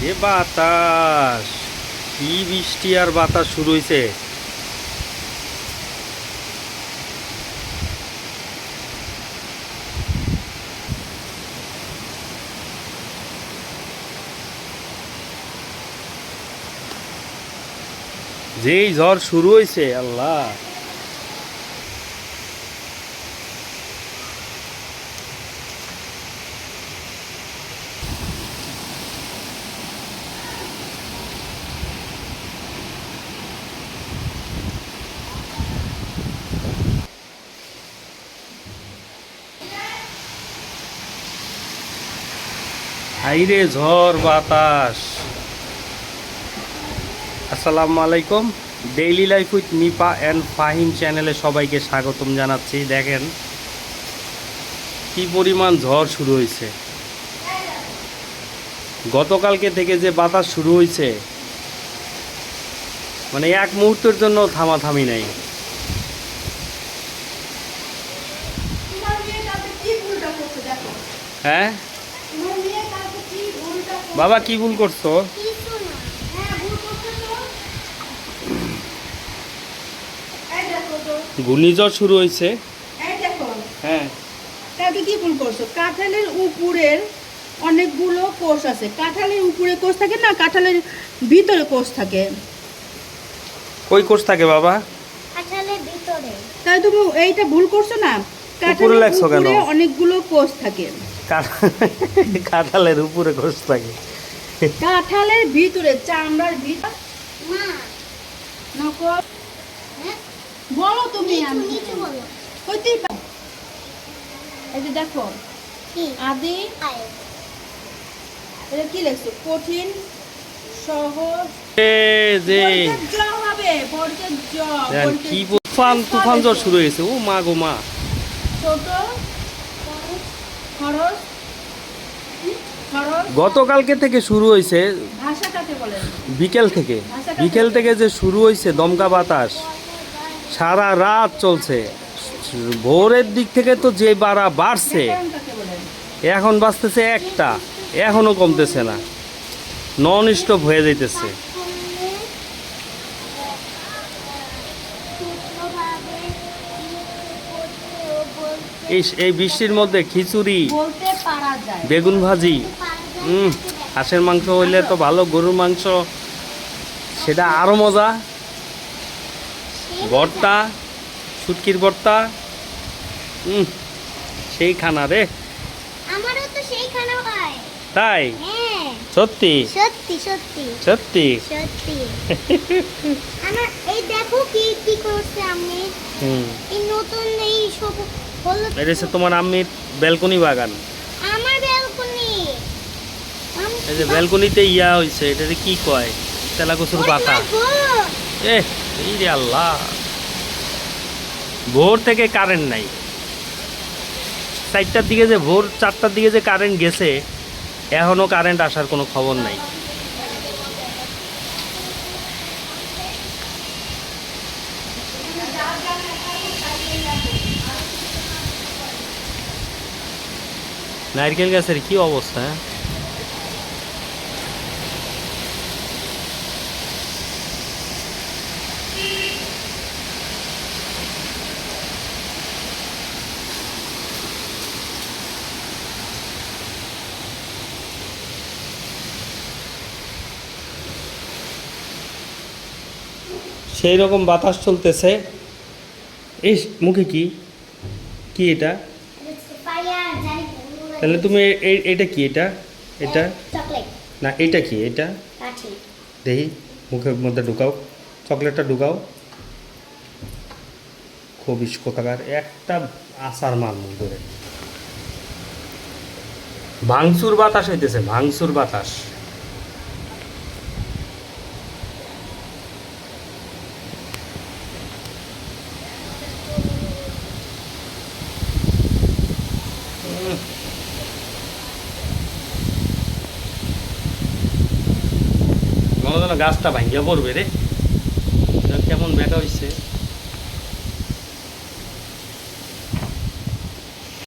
যে বাতাস কি বৃষ্টি আর বাতাস শুরু হয়েছে যেই ঝড় শুরু হয়েছে আল্লাহ। হাইরে ঝড় বাতাস। আসসালামু আলাইকুম। Daily life with Nipa and Fahim চ্যানেলে সবাইকে স্বাগতম জানাচ্ছি। দেখেন কি পরিমাণ ঝড় শুরু হয়েছে। গতকালকে থেকে যে বাতাস শুরু হয়েছে মানে এক মুহূর্তের জন্য থামাথামি নেই। হ্যাঁ তোমার মেয়ে কালকে কি ভুলটা করছে বাবা কি ভুল করছ? হ্যাঁ ঘূর্ণিঝড় শুরু হয়েছে। হ্যাঁ। কালকে কি ভুল করছ? কাঁঠালের উপরের অনেকগুলো কোষ আছে। কাঁঠালের উপরে কোষ থাকে না? কাঁঠালের ভিতরে কোষ থাকে। কই কোর্স থাকে বাবা? কাঁঠালের ভিতরে। তাই তুমি এইটা ভুল করছ না? কাঁঠালের উপরে অনেকগুলো কোষ থাকে। কাঁঠালের উপরে কোর্স থাকে। কাঁঠালের ভিতরে চামড়ার ভিতর। হ্যাঁ? বলো তুমি আমি হইতেই এই যে দেখো আদি। এটা কি লেখছো? কঠিন সহজ। কি। তুফান তুফান জ্বর শুরু হয়েছে। ও মা গো মা। ছোট গতকালকে থেকে শুরু হয়েছে বিকেল থেকে। বিকেল থেকে যে শুরু হয়েছে দমকা বাতাস সারা রাত চলছে। ভোরের দিক থেকে তো যে বাড়া বাড়ছে এখন বাঁচতেছে একটা এখনও কমতেছে না। নন স্টপ হয়ে যাইতেছে। এই এই বৃষ্টির মধ্যে খিচুড়ি বেগুন ভাজি হুম হাঁসের মাংস হইলে তো ভালো গরুর মাংস সেটা আরও মজা। ভর্তা সুটকির ভর্তা হুম সেই খানা রে। তাই? হ্যাঁ। সত্যি? সত্যি সত্যি। সত্যি? সত্যি। আমার এই দেখো কি কি করছে আমি। হুম। এই নতুন এই সব এটা হচ্ছে তোমার আম্মির ব্যালকনি বাগান। আমার ব্যালকনি। এই যে ব্যালকনিতে ইয়া হয়েছে এটা যে কি কয়? তেলা কচুর পাতা। এ এই রে আল্লাহ। ভোর থেকে কারেন্ট নাই। চারটার দিকে যে ভোর চারটার দিকে যে কারেন্ট গেছে এখনও কারেন্ট আসার কোনো খবর নাই। নারকেল গাছের কি অবস্থা? সেই রকম বাতাস চলতেছে। এই মুখে কি? কি এটা? তাহলে তুমি এটা কি এটা? এটা? চকলেট না এটা কি এটা? কাঠি। দেখি মুখের মধ্যে ঢুকাও। চকলেটটা ঢুকাও। খুবই কোথাকার একটা আসার মার মুখ ধরে। ভাংসুর বাতাস হইতেছে ভাংসুর বাতাস। যেন গাছটা ভাঙ্গিয়া পড়বে রে। কেমন ব্যাটা হইছে।